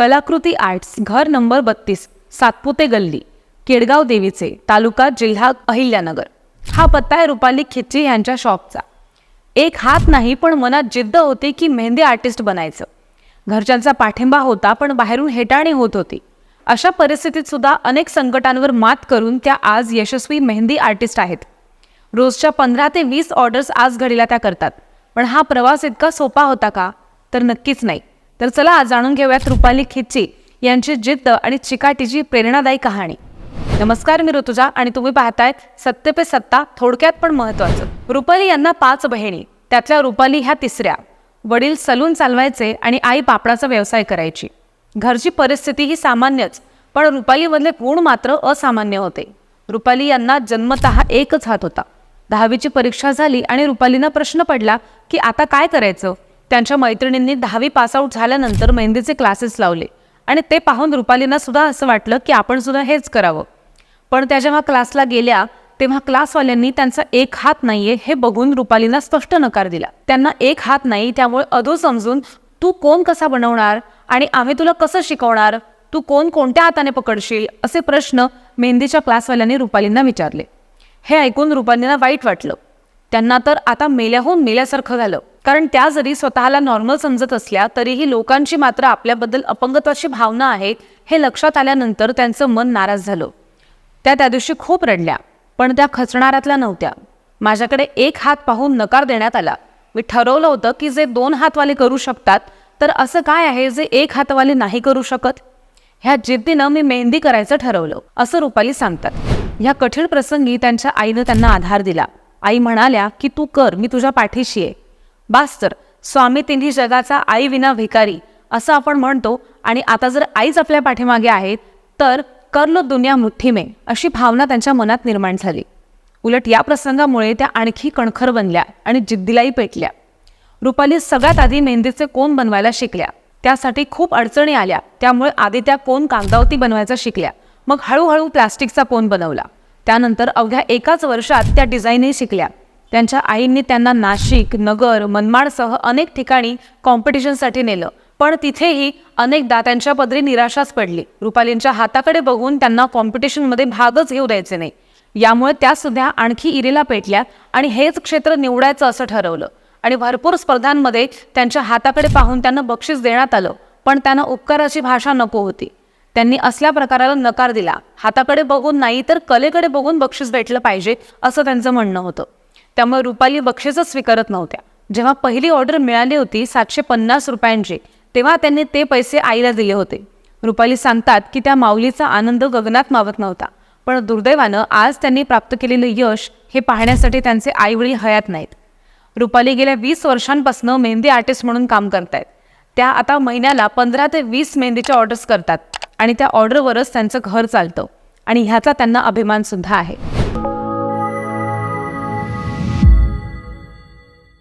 कलाकृती आर्ट्स घर नंबर बत्तीस सातपुते गल्ली केडगाव देवीचे तालुका जिल्हा अहिल्यानगर. हा पत्ता आहे रुपाली खिच्ची यांच्या शॉपचा. एक हात नाही पण मनात जिद्द होती की मेहंदी आर्टिस्ट बनायचं. घरच्यांचा पाठिंबा होता पण बाहेरून हेटाळणी होत होती. अशा परिस्थितीत सुद्धा अनेक संकटांवर मात करून त्या आज यशस्वी मेहंदी आर्टिस्ट आहेत. रोजच्या पंधरा ते वीस ऑर्डर्स आज घडीला त्या करतात. पण हा प्रवास इतका सोपा होता का? तर नक्कीच नाही. तर चला आज जाणून घेऊयात रुपाली खिच्ची यांची जिद्द आणि चिकाटीची प्रेरणादायी कहाणी. नमस्कार मी ऋतुजा आणि तुम्ही पाहताय सत्य पे सत्ता थोडक्यात पण महत्वाचं रुपाली यांना पाच बहिणी त्यातल्या रुपाली ह्या तिसऱ्या. वडील सलून चालवायचे आणि आई पापडाचा व्यवसाय करायची. घरची परिस्थिती ही सामान्यच पण रुपालीमधले गुण मात्र असामान्य होते. रुपाली यांना जन्मतः एकच हात होता. दहावीची परीक्षा झाली आणि रुपालींना प्रश्न पडला की आता काय करायचं? त्यांच्या मैत्रिणींनी दहावी पासआउट झाल्यानंतर मेहंदीचे क्लासेस लावले. आणि ते पाहून रुपालींना सुद्धा असं वाटलं की आपण सुद्धा हेच करावं. पण त्या जेव्हा क्लासला गेल्या तेव्हा क्लासवाल्यांनी त्यांचा एक हात नाहीये हे बघून रुपालींना स्पष्ट नकार दिला. त्यांना एक हात नाही त्यामुळे अधो समजून तू कोण कसा बनवणार? आणि आम्ही तुला कसं शिकवणार? तू कोण कोणत्या हाताने पकडशील? असे प्रश्न मेहंदीच्या क्लासवाल्यांनी रुपालींना विचारले. हे ऐकून रुपालींना वाईट वाटलं. त्यांना तर आता मेल्याहून मेल्यासारखं झालं. कारण त्या जरी स्वतःला नॉर्मल समजत असल्या तरीही लोकांची मात्र आपल्याबद्दल अपंगत्वाची भावना आहे हे लक्षात आल्यानंतर त्यांचं मन नाराज झालं. त्या त्या दिवशी खूप रडल्या पण त्या खचणाऱ्यातल्या नव्हत्या. माझ्याकडे एक हात पाहून नकार देण्यात आला. मी ठरवलं होतं की जे दोन हातवाले करू शकतात तर असं काय आहे जे एक हातवाले नाही करू शकत? ह्या जिद्दीनं मी मेहंदी करायचं ठरवलं असं रुपाली सांगतात. ह्या कठीण प्रसंगी त्यांच्या आईनं त्यांना आधार दिला. आई म्हणाल्या की तू कर मी तुझ्या पाठीशी आहे. बास तर स्वामी तिन्ही जगाचा आई विना भिकारी असं आपण म्हणतो आणि आता जर आईच आपल्या पाठीमागे आहेत तर करलो दुनिया मुठ्ठी अशी भावना त्यांच्या मनात निर्माण झाली. उलट या प्रसंगामुळे त्या आणखी कणखर बनल्या आणि जिद्दीलाही पेटल्या. रुपाली सगळ्यात आधी मेहंदीचे कोण बनवायला शिकल्या. त्यासाठी खूप अडचणी आल्या. त्यामुळे आधी त्या कोण कागदावती बनवायचा शिकल्या. मग हळूहळू प्लास्टिकचा कोण बनवला. त्यानंतर अवघ्या एकाच वर्षात त्या डिझाईनही शिकल्या. त्यांच्या आईंनी त्यांना नाशिक नगर मनमाडसह अनेक ठिकाणी कॉम्पिटिशनसाठी नेलं. पण तिथेही अनेकदा त्यांच्या पदरी निराशाच पडली. रुपालींच्या हाताकडे बघून त्यांना कॉम्पिटिशनमध्ये भागच घेऊ द्यायचे नाही. यामुळे त्या सुद्धा आणखी इरेला पेटल्या आणि हेच क्षेत्र निवडायचं असं ठरवलं. आणि भरपूर स्पर्धांमध्ये त्यांच्या हाताकडे पाहून त्यांना बक्षीस देण्यात आलं. पण त्यांना उपकाराची भाषा नको होती. त्यांनी असल्या प्रकाराला नकार दिला. हाताकडे बघून नाही तर कलेकडे बघून बक्षीस भेटलं पाहिजे असं त्यांचं म्हणणं होतं. त्यामुळे रुपाली बक्षीसच स्वीकारत नव्हत्या. जेव्हा पहिली ऑर्डर मिळाली होती सातशे पन्नास रुपयांची तेव्हा त्यांनी ते पैसे आईला दिले होते. रुपाली सांगतात की त्या माऊलीचा आनंद गगनात मावत नव्हता पण दुर्दैवानं आज त्यांनी प्राप्त केलेलं यश हे पाहण्यासाठी त्यांचे आईवडील हयात नाहीत. रुपाली गेल्या वीस वर्षांपासून मेहंदी आर्टिस्ट म्हणून काम करतायत. त्या आता महिन्याला पंधरा ते वीस मेहंदीच्या ऑर्डर्स करतात आणि त्या ऑर्डरवरच त्यांचं घर चालतं आणि ह्याचा त्यांना अभिमानसुद्धा आहे.